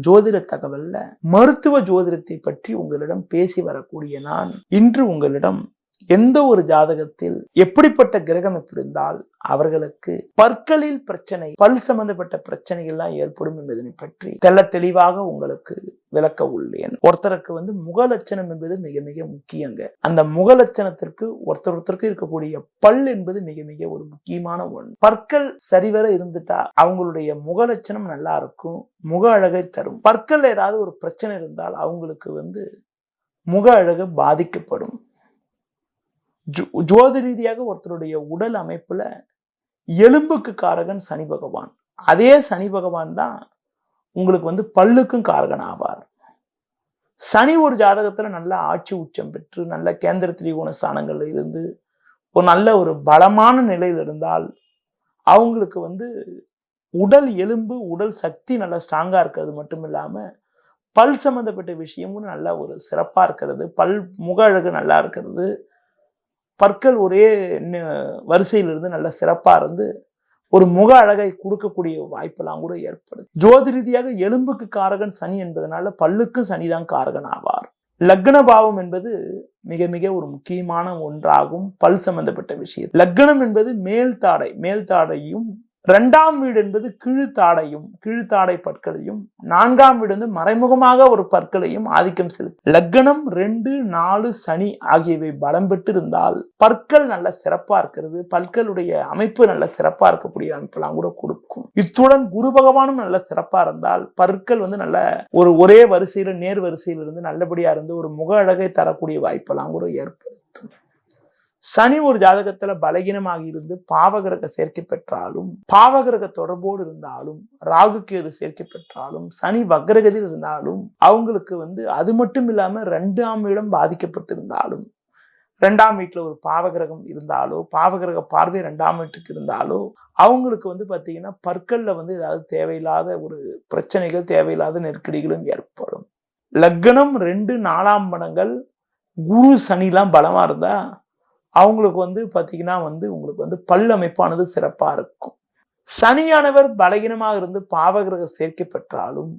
ஜோதிட தகவல்ல மருத்துவ ஜோதிடத்தை பற்றி உங்களிடம் பேசி வரக்கூடிய நான் இன்று உங்களிடம் எந்த ஒரு ஜாதகத்தில் எப்படிப்பட்ட கிரகம் இருந்தால் அவர்களுக்கு பற்களில் பிரச்சனை பல் சம்பந்தப்பட்ட பிரச்சனைகள்லாம் ஏற்படும் என்பதனை பற்றி தெல்ல தெளிவாக உங்களுக்கு விளக்க உள்ளேன். ஒருத்தருக்கு வந்து முகலட்சணம் என்பது மிக மிக முக்கியங்க. அந்த முகலட்சணத்திற்கு ஒருத்தர் ஒருத்தருக்கு இருக்கக்கூடிய பல் என்பது மிக மிக ஒரு முக்கியமான ஒன்று. பற்கள் சரிவர இருந்துட்டா அவங்களுடைய முக லட்சணம் நல்லா இருக்கும் முக அழகை தரும். பற்கள் ஏதாவது ஒரு பிரச்சனை இருந்தால் அவங்களுக்கு வந்து முக அழகு பாதிக்கப்படும். ஜோ- ஜோதி ரீதியாக ஒருத்தருடைய உடல் அமைப்புல எலும்புக்கு காரகன் சனி பகவான். அதே சனி பகவான் தான் உங்களுக்கு வந்து பல்லுக்கும் காரகன் ஆவார். சனி ஒரு ஜாதகத்தில் நல்ல ஆட்சி உச்சம் பெற்று நல்ல கேந்திர திரிகோண ஸ்தானங்களில் இருந்து ஒரு நல்ல ஒரு பலமான நிலையில் இருந்தால் அவங்களுக்கு வந்து உடல் எலும்பு உடல் சக்தி நல்லா ஸ்ட்ராங்காக இருக்கிறது மட்டும் இல்லாமல் பல் சம்மந்தப்பட்ட விஷயமும் நல்ல ஒரு சிறப்பாக இருக்கிறது. பல் முக அழகு நல்லா இருக்கிறது. பற்கள் ஒரே வரிசையிலிருந்து இருந்து நல்ல சிறப்பாக இருந்து ஒரு முக அழகை கொடுக்கக்கூடிய வாய்ப்பெல்லாம் கூட ஏற்படுது. ஜோதி ரீதியாக எலும்புக்கு காரகன் சனி என்பதனால பல்லுக்கு சனிதான் காரகன் ஆவார். லக்ன பாவம் என்பது மிக மிக ஒரு முக்கியமான ஒன்றாகும். பல் சம்பந்தப்பட்ட விஷயம். லக்னம் என்பது மேல் தாடை மேல் தாடையும் ரெண்டாம் வீடு என்பது கீழ்த்தாடையும் கீழ்த்தாடை பற்களையும் நான்காம் வீடு வந்து மறைமுகமாக ஒரு பற்களையும் ஆதிக்கம் செலுத்தும். லக்னம் ரெண்டு நாலு சனி ஆகியவை பலம் பெற்று இருந்தால் பற்கள் நல்ல சிறப்பா இருக்கிறது பற்களுடைய அமைப்பு நல்ல சிறப்பா இருக்கக்கூடிய அமைப்பெல்லாம் கூட கொடுக்கும். இத்துடன் குரு பகவானும் நல்ல சிறப்பா இருந்தால் பற்கள் வந்து நல்ல ஒரு ஒரே வரிசையில நேர் வரிசையில் இருந்து நல்லபடியா இருந்து ஒரு முக அழகை தரக்கூடிய வாய்ப்பெல்லாம் கூட ஏற்படுத்தும். சனி ஒரு ஜாதகத்துல பலகீனமாக இருந்து பாவகிரக சேர்க்கை பெற்றாலும் பாவகிரக தொடர்போடு இருந்தாலும் ராகு கேது சேர்க்கை பெற்றாலும் சனி வக்ரகதியில் இருந்தாலும் அவங்களுக்கு வந்து அது மட்டும் இல்லாம ரெண்டாம் இடம் பாதிக்கப்பட்டிருந்தாலும் ரெண்டாம் வீட்டுல ஒரு பாவகிரகம் இருந்தாலோ பாவகிரக பார்வை ரெண்டாம் வீட்டுக்கு இருந்தாலோ அவங்களுக்கு வந்து பாத்தீங்கன்னா பற்களில் வந்து ஏதாவது தேவையில்லாத ஒரு பிரச்சனைகள் தேவையில்லாத நெருக்கடிகளும் ஏற்படும். லக்னம் ரெண்டு நாலாம் படங்கள் குரு சனிலாம் பலமா இருந்தா அவங்களுக்கு வந்து பார்த்தீங்கன்னா வந்து உங்களுக்கு வந்து பல் அமைப்பானது இருக்கும். சனியானவர் பலகீனமாக இருந்து பாவகிரக சேர்க்கை பெற்றாலும்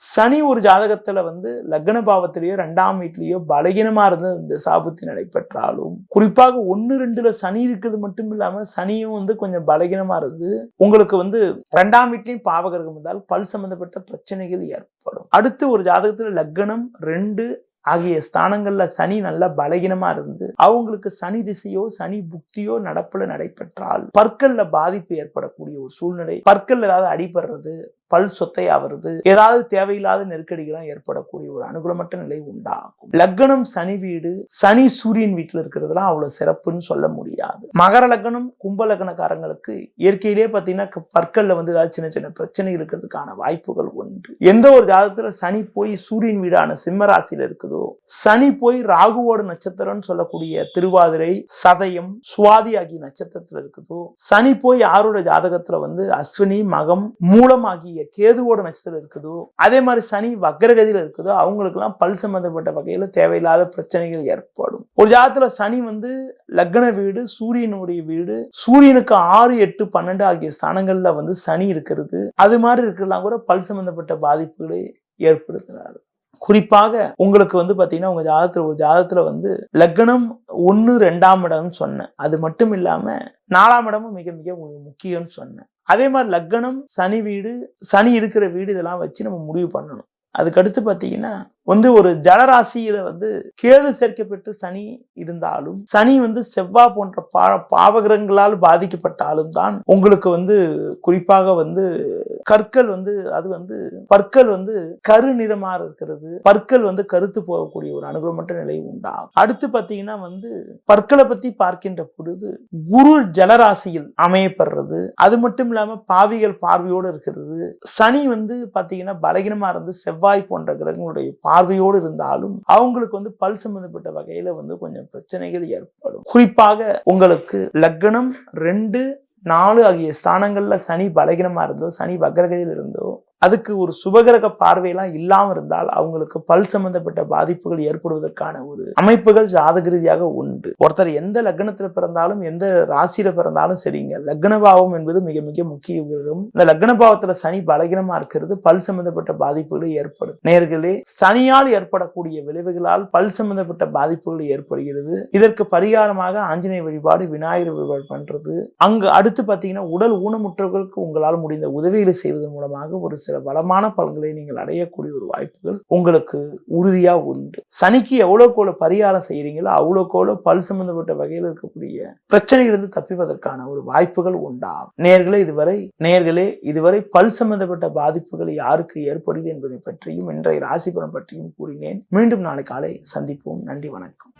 சனி ஒரு ஜாதகத்துல வந்து லக்ன பாவத்திலேயோ ரெண்டாம் வீட்லேயோ பலகீனமா இருந்து இந்த சாபத்தி நடைபெற்றாலும் குறிப்பாக ஒன்னு ரெண்டுல சனி இருக்கிறது மட்டும் இல்லாம சனியும் வந்து கொஞ்சம் பலகீனமா இருந்து உங்களுக்கு வந்து ரெண்டாம் வீட்லயும் பாவகிரகம் இருந்தால் பல் சம்பந்தப்பட்ட பிரச்சனைகள் ஏற்படும். அடுத்து ஒரு ஜாதகத்துல லக்னம் ரெண்டு ஆகிய ஸ்தானங்கள்ல சனி நல்ல பலகீனமா இருந்து அவங்களுக்கு சனி திசையோ சனி புக்தியோ நடப்புல நடைபெற்றால் பற்கள்ல பாதிப்பு ஏற்படக்கூடிய ஒரு சூழ்நிலை பற்கள் ஏதாவது அடிபடுறது பல் சொத்தையாவது ஏதாவது தேவையில்லாத நெருக்கடிகள்லாம் ஏற்படக்கூடிய ஒரு அனுகூலமற்ற நிலை உண்டாகும். லக்னம் சனி வீடு சனி சூரியன் வீட்டில் இருக்கிறதுலாம் அவ்வளவு சிறப்புன்னு சொல்ல முடியாது. மகர லக்னம் கும்ப லக்னக்காரங்களுக்கு இயற்கையிலேயே பார்த்தீங்கன்னா க- பற்கள்ல வந்து ஏதாவது சின்ன சின்ன பிரச்சனை இருக்கிறதுக்கான வாய்ப்புகள் உண்டு. எந்த ஒரு ஜாதகத்துல சனி போய் சூரியன் வீடான சிம்மராசியில இருக்குதோ சனி போய் ராகுவோட நட்சத்திரம்னு சொல்லக்கூடிய திருவாதிரை சதயம் சுவாதி ஆகிய நட்சத்திரத்துல இருக்குதோ சனி போய் யாரோட ஜாதகத்துல வந்து அஸ்வினி மகம் மூலம் ஆகிய கேதுவோட நட்சத்திரம் இருக்குதோ அதே மாதிரி சனி வக்ரகதியில இருக்குதோ அவங்களுக்கெல்லாம் பல் சம்பந்தப்பட்ட வகையில தேவையில்லாத பிரச்சனைகள் ஏற்படும். ஒரு ஜாதகத்துல சனி வந்து லக்ன வீடு சூரியனுடைய வீடு சூரியனுக்கு ஆறு எட்டு பன்னெண்டு ஆகிய ஸ்தானங்கள்ல வந்து சனி இருக்கிறது. அது மாதிரி இருக்கிறலாம் கூட பல் சம்பந்தப்பட்ட பாதிப்புகளை ஏற்படுத்துறாரு. குறிப்பாக உங்களுக்கு வந்து பாத்தீங்கன்னா உங்க ஜாதகத்துல ஒரு ஜாதகத்துல வந்து லக்னம் ஒன்று ரெண்டாம் இடம்னு சொன்னேன். அது மட்டும் இல்லாம நாலாம் இடமும் மிக மிக முக்கியம்னு சொன்னேன். அதே மாதிரி லக்னம் சனி வீடு சனி இருக்கிற வீடு இதெல்லாம் வச்சு நம்ம முடிவு பண்ணணும். அதுக்கடுத்து பார்த்தீங்கன்னா வந்து ஒரு ஜலராசியில வந்து கேது சேர்க்கப்பட்டு சனி இருந்தாலும் சனி வந்து செவ்வாய் போன்ற பா பாவகிரகங்களால் பாதிக்கப்பட்டாலும் தான் உங்களுக்கு வந்து குறிப்பாக வந்து கற்கள் வந்து அது வந்து பற்கள் வந்து கரு நிறமாக இருக்கிறது. பற்கள் வந்து கருத்து போகக்கூடிய ஒரு அனுகூலமற்ற நிலை உண்டாகும் அடுத்து பார்த்தீங்கன்னா வந்து பற்களை பற்றி பார்க்கின்ற பொழுது குரு ஜலராசியில் அமையப்படுறது அது மட்டும் இல்லாமல் பாவிகள் பார்வையோடு இருக்கிறது. சனி வந்து பார்த்தீங்கன்னா பலகீனமாக இருந்து செவ்வாய் போன்ற கிரகங்களுடைய பார்வையோடு இருந்தாலும் அவங்களுக்கு வந்து பல் சம்பந்தப்பட்ட வகையில் வந்து கொஞ்சம் பிரச்சனைகள் ஏற்படும். குறிப்பாக உங்களுக்கு லக்னம் ரெண்டு நாலு ஆகிய ஸ்தானங்கள்ல சனி பலகீனமா இருந்தோ சனி வக்ரகதியில் இருந்தோ அதுக்கு ஒரு சுபகிரக பார்வையெல்லாம் இல்லாமல் இருந்தால் அவங்களுக்கு பல் சம்பந்தப்பட்ட பாதிப்புகள் ஏற்படுவதற்கான ஒரு அமைப்புகள் ஜாதக ரீதியாக உண்டு. ஒருத்தர் எந்த லக்னத்தில் பிறந்தாலும் எந்த ராசியில பிறந்தாலும் சரிங்க. லக்ன பாவம் என்பது மிக மிக முக்கிய கிரகம். இந்த லக்ன பாவத்துல சனி பலகீனமா இருக்கிறது. பல் சம்பந்தப்பட்ட பாதிப்புகளை ஏற்படுது. நேர்களே சனியால் ஏற்படக்கூடிய விளைவுகளால் பல் சம்பந்தப்பட்ட பாதிப்புகள் ஏற்படுகிறது. இதற்கு பரிகாரமாக ஆஞ்சநேய வழிபாடு விநாயகர் வழிபாடு பண்றது. அங்கு அடுத்து பாத்தீங்கன்னா உடல் ஊனமுற்றவர்களுக்கு உங்களால் முடிந்த உதவிகளை செய்வதன் மூலமாக ஒரு சில பலமான பலன்களை நீங்கள் அடையக்கூடிய ஒரு வாய்ப்புகள் உங்களுக்கு உறுதியா உண்டு. சனிக்கு எவ்வளவுக்கு பரிகாரம் செய்யறீங்களோ அவ்வளவுக்கு பல் சம்பந்தப்பட்ட வகையில் இருக்கக்கூடிய பிரச்சனையிலிருந்து தப்பிப்பதற்கான ஒரு வாய்ப்புகள் உண்டாகும். நேர்களே இதுவரை நேர்களே இதுவரை பல் சம்பந்தப்பட்ட பாதிப்புகள் யாருக்கு ஏற்படுது என்பதை பற்றியும் இன்றைய ராசிபுரம் பற்றியும் கூறினேன். மீண்டும் நாளை காலை சந்திப்போம். நன்றி வணக்கம்.